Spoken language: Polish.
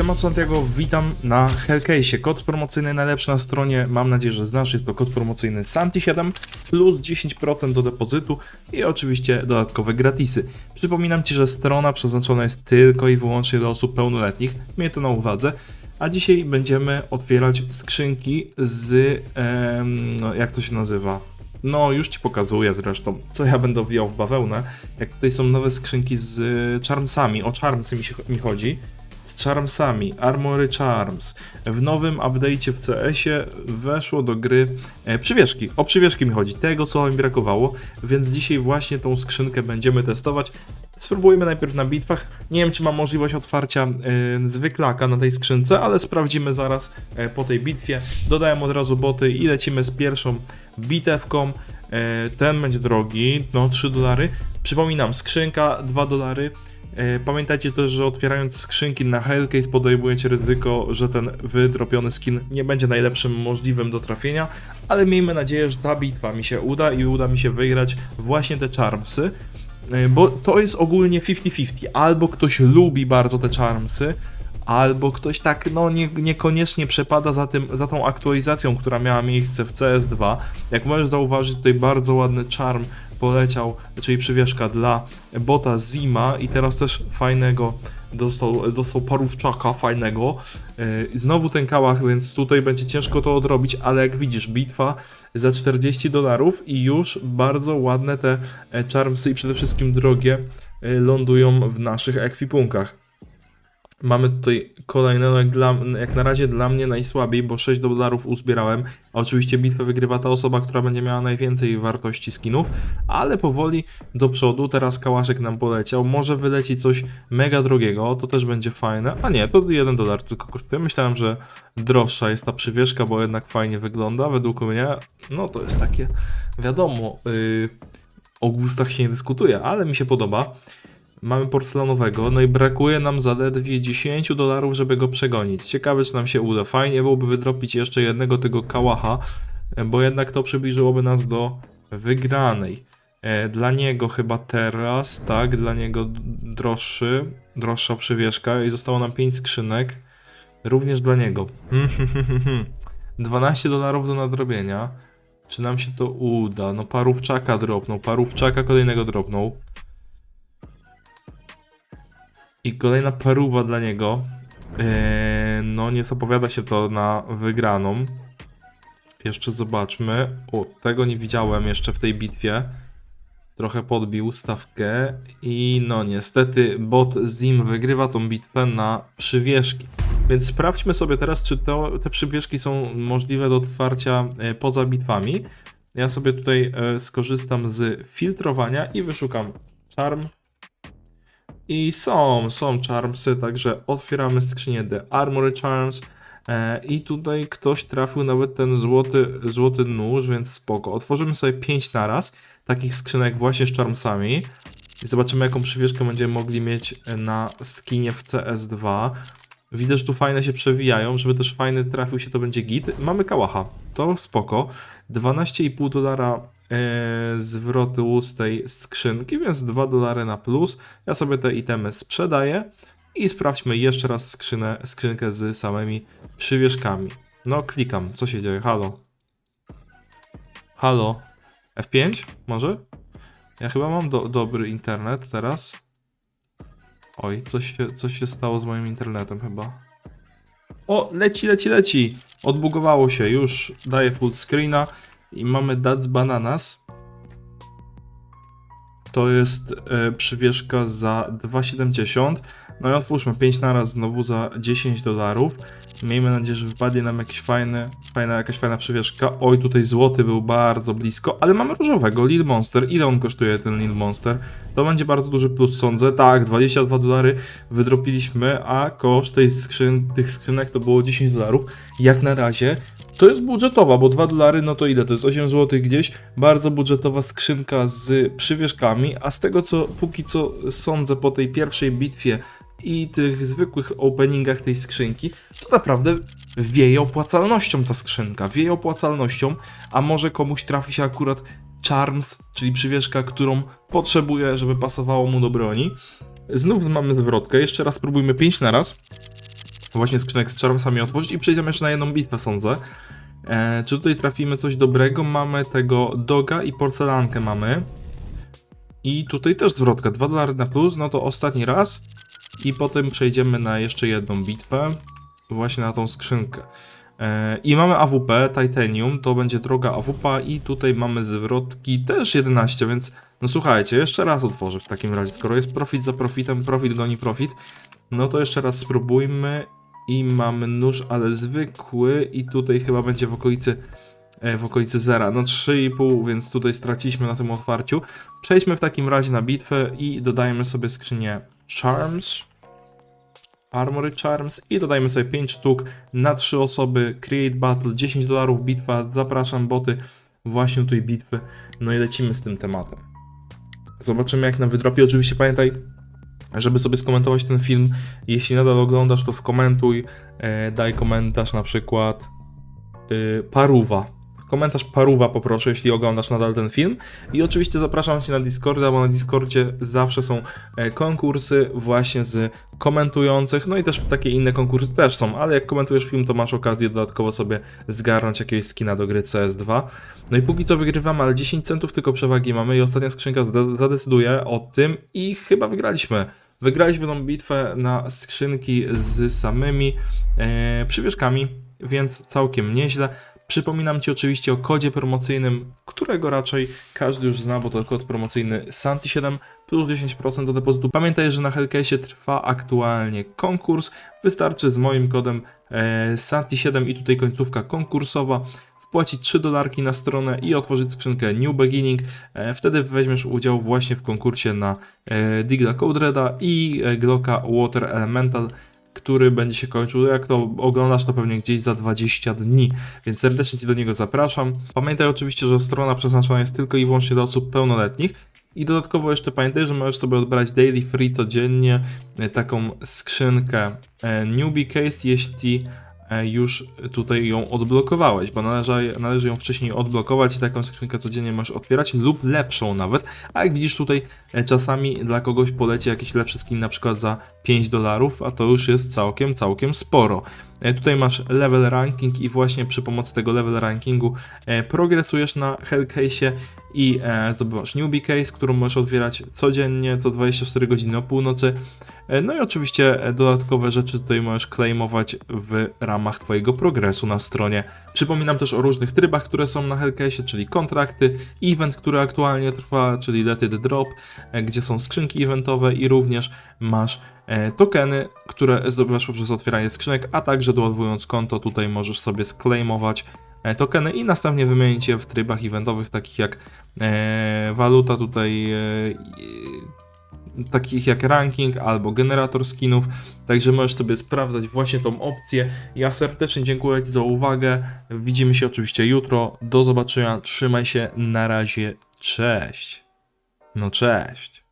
Siema Santiago, witam na Hellcase. Kod promocyjny najlepszy na stronie, mam nadzieję, że znasz, jest to kod promocyjny Santi7 plus 10% do depozytu i oczywiście dodatkowe gratisy. Przypominam Ci, że strona przeznaczona jest tylko i wyłącznie dla osób pełnoletnich, miej to na uwadze. A dzisiaj będziemy otwierać skrzynki z, em, no, jak to się nazywa? No, już Ci pokazuję zresztą, co ja będę wijał w bawełnę. Jak tutaj są nowe skrzynki z y, charmsami, o charmsy mi, się, mi chodzi. Charmsami, Armory Charms. W nowym update'cie w CS-ie weszło do gry e, przywieszki. O przywieszki mi chodzi, tego co mi brakowało, więc dzisiaj właśnie tą skrzynkę będziemy testować. Spróbujmy najpierw na bitwach. Nie wiem, czy mam możliwość otwarcia e, zwyklaka na tej skrzynce, ale sprawdzimy zaraz e, po tej bitwie. Dodałem od razu boty i lecimy z pierwszą bitewką. E, ten będzie drogi, no 3 dolary. Przypominam, skrzynka 2 dolary. E, Pamiętajcie też, że otwierając skrzynki na Hellcase podejmujecie ryzyko, że ten wydropiony skin nie będzie najlepszym możliwym do trafienia, ale miejmy nadzieję, że ta bitwa mi się uda i uda mi się wygrać właśnie te charmsy, E, bo to jest ogólnie 50-50. Albo ktoś lubi bardzo te charmsy, albo ktoś tak no nie, niekoniecznie przepada za, tym, za tą aktualizacją, która miała miejsce w CS2. Jak możesz zauważyć, tutaj bardzo ładny charm poleciał, czyli przywieszka dla bota Zima i teraz też fajnego dostał, dostał parówczaka fajnego. Yy, Znowu ten kałach, więc tutaj będzie ciężko to odrobić, ale jak widzisz, bitwa za 40 dolarów i już bardzo ładne te e, charmsy i przede wszystkim drogie e, lądują w naszych ekwipunkach. Mamy tutaj kolejnego, jak, jak na razie dla mnie najsłabiej, bo 6 dolarów uzbierałem. A oczywiście bitwę wygrywa ta osoba, która będzie miała najwięcej wartości skinów, ale powoli do przodu. Teraz kałaszek nam poleciał. Może wyleci coś mega drogiego, to też będzie fajne. A nie, to 1 dolar tylko kosztuje. Myślałem, że droższa jest ta przywieszka, bo jednak fajnie wygląda. Według mnie, no to jest takie, wiadomo, yy, o gustach się nie dyskutuje, ale mi się podoba. Mamy porcelanowego, no i brakuje nam zaledwie 10 dolarów, żeby go przegonić. Ciekawe, czy nam się uda. Fajnie byłoby wydropić jeszcze jednego tego kałacha, e, bo jednak to przybliżyłoby nas do wygranej. E, Dla niego chyba teraz, tak, dla niego droższy, droższa przywieszka i zostało nam 5 skrzynek. Również dla niego. 12 dolarów do nadrobienia. Czy nam się to uda? No parówczaka dropnął, parówczaka kolejnego dropnął. I kolejna paruwa dla niego. Eee, no, nie zapowiada się to na wygraną. Jeszcze zobaczmy. O, tego nie widziałem jeszcze w tej bitwie. Trochę podbił stawkę. I no, niestety bot Zim wygrywa tą bitwę na przywieszki. Więc sprawdźmy sobie teraz, czy to, te przywieszki są możliwe do otwarcia e, poza bitwami. Ja sobie tutaj e, skorzystam z filtrowania i wyszukam Charm, i są, są charmsy, także otwieramy skrzynię The Armory Charms. E, I tutaj ktoś trafił nawet ten złoty, złoty nóż, więc spoko. Otworzymy sobie 5 naraz, takich skrzynek właśnie z charmsami. I zobaczymy jaką przywieszkę będziemy mogli mieć na skinie w CS2. Widzę, że tu fajne się przewijają, żeby też fajny trafił się, to będzie git. Mamy kałacha, to spoko. 12,5 dolara zwrotu z tej skrzynki, więc 2 dolary na plus. Ja sobie te itemy sprzedaję i sprawdźmy jeszcze raz skrzynę, skrzynkę z samymi przywieszkami. No, klikam, co się dzieje? Halo. Halo. F5? Może? Ja chyba mam do, dobry internet teraz. Oj, coś się, coś się stało z moim internetem chyba. O, leci, leci, leci! Odbugowało się, już daję full screena i mamy Dats Bananas. To jest e, przywieszka za 2,70. No i otwórzmy 5 naraz znowu za 10 dolarów. Miejmy nadzieję, że wypadnie nam jakiś fajny, fajna, jakaś fajna przywieszka. Oj, tutaj złoty był bardzo blisko, ale mamy różowego, Lil Monster. Ile on kosztuje, ten Lil Monster? To będzie bardzo duży plus, sądzę. Tak, 22 dolary wydropiliśmy, a koszt tej skrzyn, tych skrzynek to było 10 dolarów. Jak na razie to jest budżetowa, bo 2 dolary, no to ile? To jest 8 zł gdzieś. Bardzo budżetowa skrzynka z przywieszkami, a z tego co póki co sądzę po tej pierwszej bitwie i tych zwykłych openingach tej skrzynki, to naprawdę wieje opłacalnością ta skrzynka, wieje opłacalnością, a może komuś trafi się akurat Charms, czyli przywieszka, którą potrzebuje, żeby pasowało mu do broni. Znów mamy zwrotkę, jeszcze raz spróbujmy 5 na raz. Właśnie skrzynek z Charmsami otworzyć i przejdziemy jeszcze na jedną bitwę, sądzę. E, czy tutaj trafimy coś dobrego? Mamy tego doga i porcelankę mamy. I tutaj też zwrotka, 2 dolary na plus, no to ostatni raz. I potem przejdziemy na jeszcze jedną bitwę, właśnie na tą skrzynkę. E, I mamy AWP, Titanium, to będzie droga AWP i tutaj mamy zwrotki też 11, więc no słuchajcie, jeszcze raz otworzę w takim razie, skoro jest profit za profitem, profit goni profit, no to jeszcze raz spróbujmy i mamy nóż, ale zwykły i tutaj chyba będzie w okolicy e, w okolicy zera, no 3,5, więc tutaj straciliśmy na tym otwarciu. Przejdźmy w takim razie na bitwę i dodajemy sobie skrzynię Charms, Armory Charms i dodajmy sobie 5 sztuk na 3 osoby, Create Battle, 10 dolarów bitwa, zapraszam boty właśnie do tej bitwy, no i lecimy z tym tematem. Zobaczymy jak na wydropie, oczywiście pamiętaj, żeby sobie skomentować ten film, jeśli nadal oglądasz to skomentuj, e, daj komentarz na przykład y, paruwa. Komentarz paruwa poproszę, jeśli oglądasz nadal ten film. I oczywiście zapraszam Cię na Discorda, bo na Discordzie zawsze są e, konkursy właśnie z komentujących, no i też takie inne konkursy też są, ale jak komentujesz film, to masz okazję dodatkowo sobie zgarnąć jakiegoś skina do gry CS2. No i póki co wygrywamy, ale 10 centów tylko przewagi mamy i ostatnia skrzynka zadecyduje o tym i chyba wygraliśmy. Wygraliśmy tą bitwę na skrzynki z samymi e, przywieszkami, więc całkiem nieźle. Przypominam Ci oczywiście o kodzie promocyjnym, którego raczej każdy już zna, bo to kod promocyjny Santi7 plus 10% do depozytu. Pamiętaj, że na Hellcase'ie trwa aktualnie konkurs. Wystarczy z moim kodem e, Santi7 i tutaj końcówka konkursowa wpłacić 3 dolarki na stronę i otworzyć skrzynkę New Beginning. E, Wtedy weźmiesz udział właśnie w konkursie na e, Digla Code Reda i e, Glocka Water Elemental który będzie się kończył. Jak to oglądasz, to pewnie gdzieś za 20 dni, więc serdecznie Cię do niego zapraszam. Pamiętaj oczywiście, że strona przeznaczona jest tylko i wyłącznie dla osób pełnoletnich. I dodatkowo jeszcze pamiętaj, że możesz sobie odbrać daily free codziennie taką skrzynkę newbie case, jeśli już tutaj ją odblokowałeś, bo należy, należy ją wcześniej odblokować i taką skrzynkę codziennie możesz otwierać lub lepszą nawet, a jak widzisz tutaj e, czasami dla kogoś poleci jakiś lepszy skin na przykład za 5 dolarów, a to już jest całkiem, całkiem sporo. E, Tutaj masz level ranking i właśnie przy pomocy tego level rankingu e, progresujesz na Hellcase'ie i e, zdobywasz newbie case, którą możesz otwierać codziennie, co 24 godziny o północy. E, No i oczywiście e, dodatkowe rzeczy tutaj możesz claimować w ramach Twojego progresu na stronie. Przypominam też o różnych trybach, które są na Hellcase'ie, czyli kontrakty, event, który aktualnie trwa, czyli Let It Drop, e, gdzie są skrzynki eventowe i również masz e, tokeny, które zdobywasz poprzez otwieranie skrzynek, a także doładowując konto tutaj możesz sobie sklejmować tokeny i następnie wymienić je w trybach eventowych, takich jak e, waluta tutaj, e, takich jak ranking albo generator skinów, także możesz sobie sprawdzać właśnie tą opcję. Ja serdecznie dziękuję Ci za uwagę, widzimy się oczywiście jutro, do zobaczenia, trzymaj się, na razie, cześć. No cześć.